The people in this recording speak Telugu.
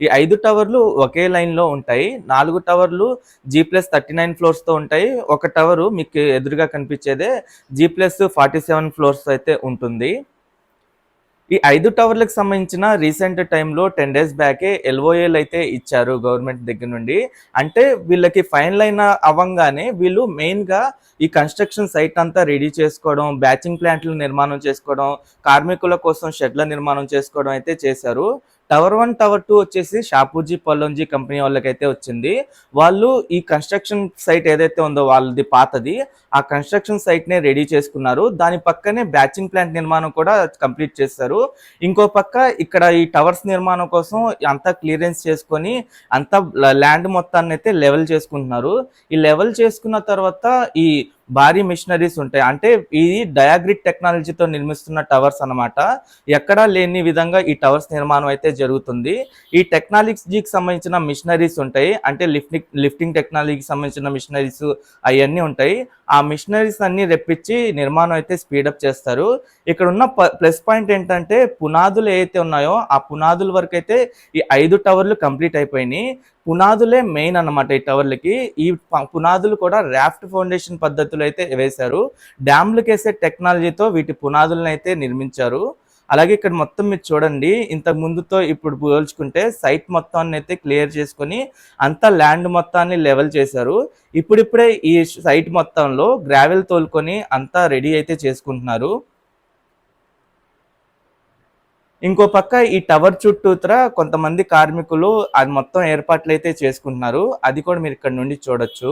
ఈ ఐదు టవర్లు ఒకే లైన్లో ఉంటాయి. నాలుగు టవర్లు జీ ప్లస్ థర్టీ నైన్ ఫ్లోర్స్తో ఉంటాయి. ఒక టవరు మీకు ఎదురుగా కనిపించేదే G plus forty seven floors అయితే ఉంటుంది. ఈ ఐదు టవర్లకు సంబంధించిన రీసెంట్ టైంలో టెన్ డేస్ బ్యాకే ఎల్ఓఏలు అయితే ఇచ్చారు గవర్నమెంట్ దగ్గర నుండి. అంటే వీళ్ళకి ఫైనల్ అయిన అవ్వంగానే వీళ్ళు మెయిన్గా ఈ కన్స్ట్రక్షన్ సైట్ అంతా రెడీ చేసుకోవడం బ్యాచింగ్ ప్లాంట్లు నిర్మాణం చేసుకోవడం కార్మికుల కోసం షెడ్ల నిర్మాణం చేసుకోవడం అయితే చేశారు. టవర్ వన్ టవర్ టూ వచ్చేసి షాపూజీ పల్లోంజీ కంపెనీ వాళ్ళకైతే వచ్చింది. వాళ్ళు ఈ కన్స్ట్రక్షన్ సైట్ ఏదైతే ఉందో వాళ్ళది పాతది ఆ కన్స్ట్రక్షన్ సైట్నే రెడీ చేసుకున్నారు. దాని పక్కనే బ్యాచింగ్ ప్లాంట్ నిర్మాణం కూడా కంప్లీట్ చేస్తారు ఇంకో పక్క ఇక్కడ ఈ టవర్స్ నిర్మాణం కోసం అంతా క్లియరెన్స్ చేసుకొని అంతా ల్యాండ్ మొత్తాన్ని అయితే లెవెల్ చేసుకుంటున్నారు. ఈ లెవెల్ చేసుకున్న తర్వాత ఈ భారీ మిషనరీస్ ఉంటాయి. అంటే ఇది డయాగ్రిడ్ టెక్నాలజీతో నిర్మిస్తున్న టవర్స్ అన్నమాట. ఎక్కడా లేని విధంగా ఈ టవర్స్ నిర్మాణం అయితే జరుగుతుంది. ఈ టెక్నాలజీకి సంబంధించిన మిషనరీస్ ఉంటాయి. అంటే లిఫ్టింగ్ లిఫ్టింగ్ టెక్నాలజీకి సంబంధించిన మిషనరీస్ అవన్నీ ఉంటాయి. ఆ మిషనరీస్ అన్ని రెప్పించి నిర్మాణం అయితే స్పీడప్ చేస్తారు. ఇక్కడ ఉన్న ప్లస్ పాయింట్ ఏంటంటే పునాదులు ఏవైతే ఉన్నాయో ఆ పునాదుల వరకు అయితే ఈ ఐదు టవర్లు కంప్లీట్ అయిపోయినాయి. పునాదులే మెయిన్ అన్నమాట ఈ టవర్లకి. ఈ పునాదులు కూడా రాఫ్ట్ ఫౌండేషన్ పద్ధతిలో అయితే వేశారు. డ్యామ్లకు వేసే టెక్నాలజీతో వీటి పునాదులను అయితే నిర్మించారు. అలాగే ఇక్కడ మొత్తం మీరు చూడండి ఇంతకు ముందుతో ఇప్పుడు పోల్చుకుంటే సైట్ మొత్తాన్ని అయితే క్లియర్ చేసుకొని అంతా ల్యాండ్ మొత్తాన్ని లెవెల్ చేశారు. ఇప్పుడిప్పుడే ఈ సైట్ మొత్తంలో గ్రావెల్ తోలుకొని అంతా రెడీ అయితే చేసుకుంటున్నారు. ఇంకో పక్క ఈ టవర్ చుట్టూతర కొంతమంది కార్మికులు అది మొత్తం ఏర్పాట్లు అయితే చేసుకుంటున్నారు. అది కూడా మీరు ఇక్కడ నుండి చూడొచ్చు.